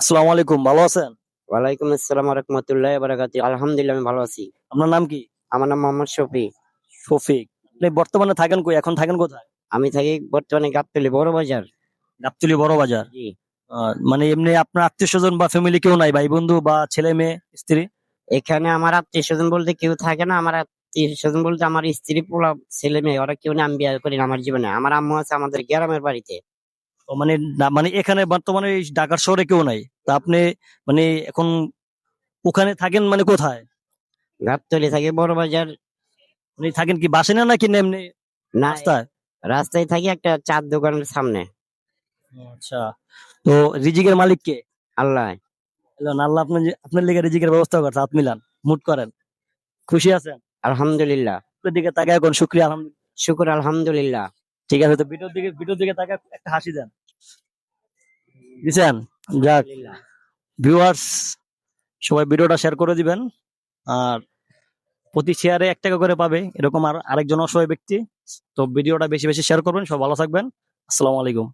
আসসালামু আলাইকুম ভালো আছেন? ওয়ালাইকুম আসসালাম রহমতুল্লাহ বারাকাতি আলহামদুলিল্লাহ আমি ভালো আছি। আপনার নাম কি? আমার নাম মোহাম্মদ শফি শফিক। আপনি বর্তমানে থাকেন কই? এখন থাকেন কোথায়? আমি থাকি বর্তমানে গাবতলি বড় বাজার। গাবতলি বড় বাজার? জি। আহ, মানে এমনি আপনার আত্মীয় স্বজন বা ফ্যামিলি কেউ নাই? ভাই বন্ধু বা ছেলে মেয়ে স্ত্রী? এখানে আমার আত্মীয় স্বজন বলতে কেউ থাকে না। আমার আত্মীয় স্বজন বলতে আমার স্ত্রী পোলা ছেলে মেয়ে ওরা কেউ না আমি বিয়ে করি না আমার জীবনে। আমার আম্মু আছে আমাদের গ্রামের বাড়িতে। মানে মানে এখানে বর্তমানে ঢাকার শহরে কেউ নাই। তা আপনি মানে এখন ওখানে থাকেন মানে কোথায়? গাবতলি থাকি বড় বাজার মানে থাকেন কি বাসে না নাকি এমনি না রাস্তায়? রাস্তায় থাকি একটা চার দোকানের সামনে। আচ্ছা। তো রিজিকের মালিক কে? আল্লাহ। আল্লাহ আপনার আপনার লিগে রিজিকের ব্যবস্থা করছে হাত মিলান মুট করেন। খুশি আছেন? আলহামদুলিল্লাহ। আপনার দিকে তাকায় এখন শুক্রিয়া আলহামদুলিল্লাহ। শুকুর আলহামদুলিল্লাহ। ঠিক আছে তো ভিডিওর দিকে ভিডিওর দিকে তাকায় একটা হাসি দেন। দিছেন? যাক ভিউয়ার্স সবাই ভিডিওটা শেয়ার করে দিবেন। আর প্রতি শেয়ারে এক টাকা করে পাবে এরকম আর আরেকজন অসহায় ব্যক্তি। তো ভিডিওটা বেশি বেশি শেয়ার করবেন সব ভালো থাকবেন। আসসালামু আলাইকুম।